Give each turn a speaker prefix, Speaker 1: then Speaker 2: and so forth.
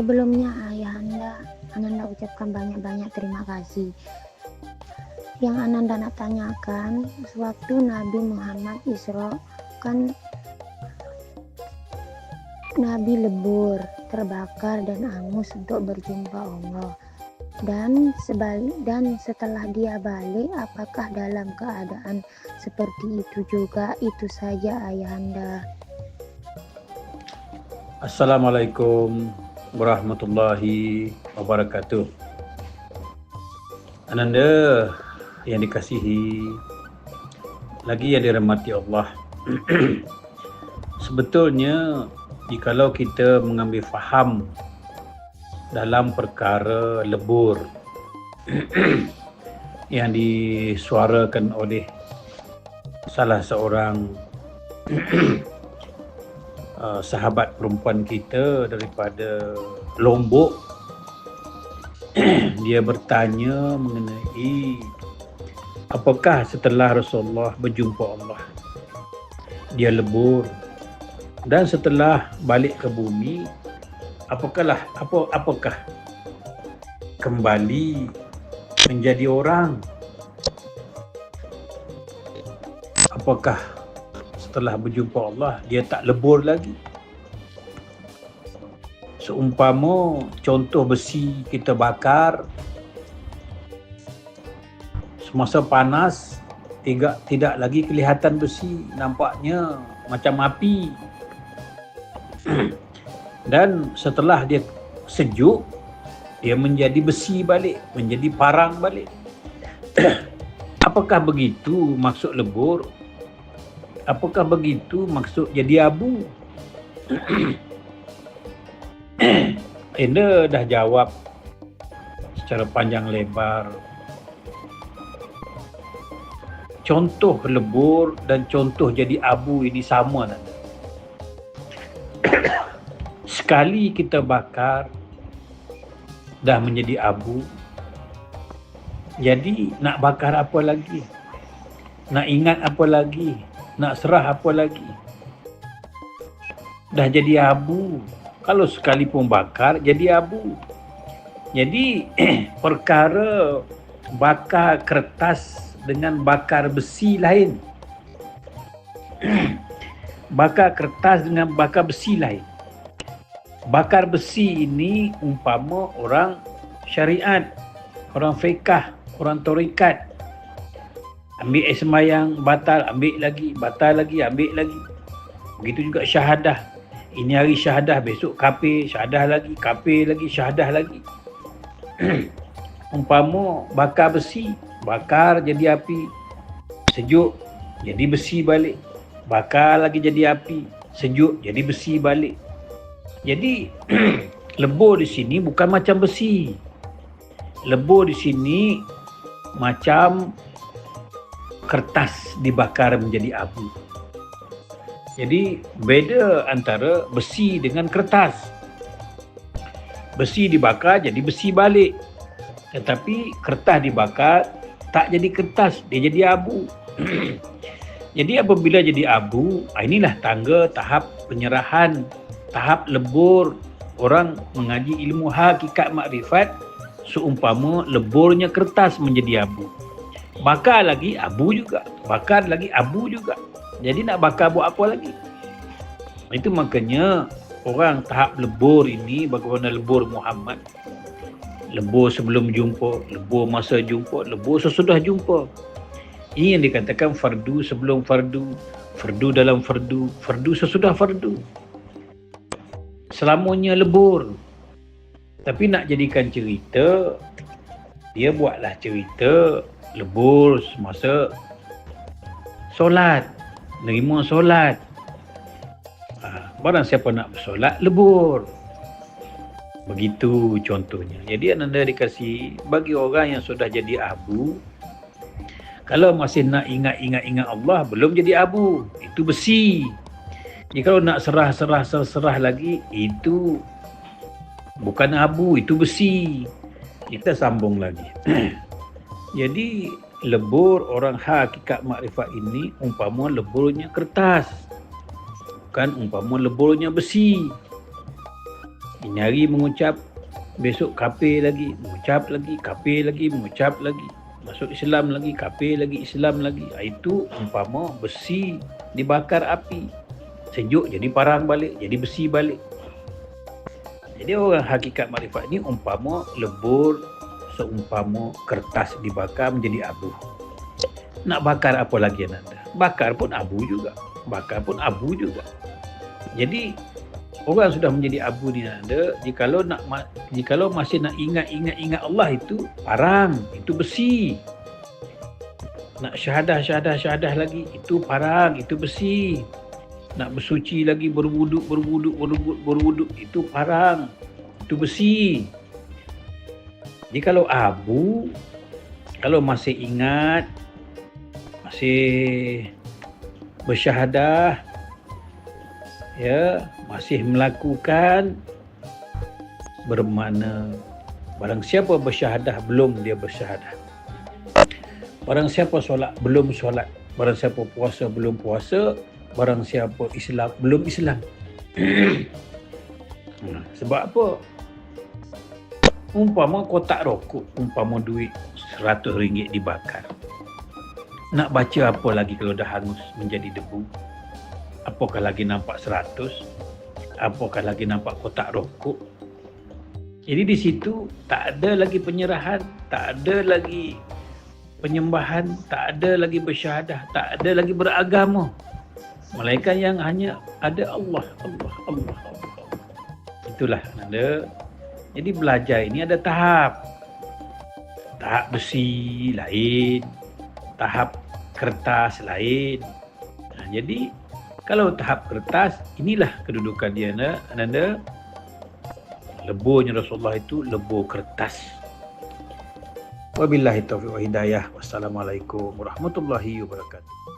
Speaker 1: Sebelumnya Ayahanda, Ananda ucapkan banyak-banyak terima kasih. Yang Ananda nak tanyakan, sewaktu Nabi Muhammad Isra kan Nabi lebur, terbakar dan angus untuk berjumpa Allah. Dan sebalik dan setelah dia balik, apakah dalam keadaan seperti itu juga? Itu saja ayahanda.
Speaker 2: Assalamualaikum warahmatullahi wabarakatuh. Ananda yang dikasihi lagi yang dirahmati Allah. Sebetulnya jikalau kita mengambil faham dalam perkara lebur yang disuarakan oleh salah seorang uh, sahabat perempuan kita daripada Lombok. Dia bertanya mengenai apakah setelah Rasulullah berjumpa Allah dia lebur. Dan setelah balik ke bumi apakah apa apakah kembali menjadi orang? Apakah setelah berjumpa Allah dia tak lebur lagi. Seumpama contoh besi kita bakar semasa panas tidak tidak lagi kelihatan besi nampaknya macam api. Dan setelah dia sejuk dia menjadi besi balik menjadi parang balik. Apakah begitu maksud lebur apakah begitu maksud jadi abu? Enda dah jawab secara panjang lebar. Contoh lebur dan contoh jadi abu ini sama tak? Sekali kita bakar dah menjadi abu. Jadi nak bakar apa lagi? Nak ingat apa lagi? Nak serah apa lagi? Dah jadi abu. Kalau sekalipun bakar jadi abu. Jadi perkara bakar kertas dengan bakar besi lain. Bakar kertas dengan bakar besi lain. Bakar besi ini umpama orang syariat orang fiqah orang torikat ambil air semayang batal ambil lagi batal lagi ambil lagi. Begitu juga syahadah. Ini hari syahadah besok kafir syahadah lagi kafir lagi syahadah lagi. Umpama bakar besi bakar jadi api. Sejuk jadi besi balik. Bakar lagi jadi api sejuk jadi besi balik. Jadi lebur di sini bukan macam besi. Lebur di sini macam kertas dibakar menjadi abu. Jadi beda antara besi dengan kertas. Besi dibakar jadi besi balik. Tetapi kertas dibakar tak jadi kertas, dia jadi abu. jadi apabila jadi abu, ah, inilah tangga tahap penyerahan, tahap lebur orang mengaji ilmu hakikat makrifat seumpama leburnya kertas menjadi abu bakar lagi abu juga. Bakar lagi abu juga. Jadi nak bakar buat apa lagi? Itu makanya orang tahap lebur ini bagaimana lebur Muhammad? Lebur sebelum jumpa lebur masa jumpa lebur sesudah jumpa. Ini yang dikatakan fardu sebelum fardu fardu dalam fardu fardu sesudah fardu. Selamanya lebur. Tapi nak jadikan cerita dia buatlah cerita lebur semasa solat nerima solat. Ha, barang siapa nak bersolat lebur. Begitu contohnya. Jadi anda dikasih bagi orang yang sudah jadi abu kalau masih nak ingat-ingat-ingat Allah belum jadi abu itu besi. Jadi kalau nak serah-serah serah lagi itu bukan abu itu besi. Kita sambung lagi Jadi lebur orang hakikat makrifat ini umpama leburnya kertas. Bukan umpama leburnya besi. Ini hari mengucap, besok kafir lagi, mengucap lagi, kafir lagi, mengucap lagi. Masuk Islam lagi, kafir lagi, Islam lagi. Ah, Itu umpama besi dibakar api. Sejuk jadi parang balik, jadi besi balik. Jadi orang hakikat makrifat ni umpama lebur seumpama kertas dibakar menjadi abu. Nak bakar apa lagi anda? Bakar pun abu juga. Bakar pun abu juga. Jadi orang sudah menjadi abu di anda, jikalau nak jikalau masih nak ingat-ingat-ingat Allah itu parang, itu besi. Nak syahadah-syahadah-syahadah lagi, itu parang, itu besi. Nak bersuci lagi, berwuduk, berwuduk, berwuduk, berwuduk, itu parang, itu besi. Jadi kalau abu, kalau masih ingat, masih bersyahadah, ya masih melakukan bermakna barang siapa bersyahadah belum dia bersyahadah. Barang siapa solat belum solat. Barang siapa puasa belum puasa. Barang siapa Islam belum Islam. Hmm, sebab apa umpama kotak rokok umpama duit RM100 dibakar. Nak baca apa lagi kalau dah hangus menjadi debu? Apakah lagi nampak 100 apakah lagi nampak kotak rokok? Jadi di situ tak ada lagi penyerahan tak ada lagi penyembahan tak ada lagi bersyahadah tak ada lagi beragama. Melainkan yang hanya ada Allah Allah Allah Allah itulah anda jadi belajar ini ada tahap tahap besi lain tahap kertas lain nah, jadi kalau tahap kertas, inilah kedudukan dia anda. anda leburnya Rasulullah itu lebur kertas. Wabillahi taufiq wa hidayah. Wassalamualaikum warahmatullahi wabarakatuh.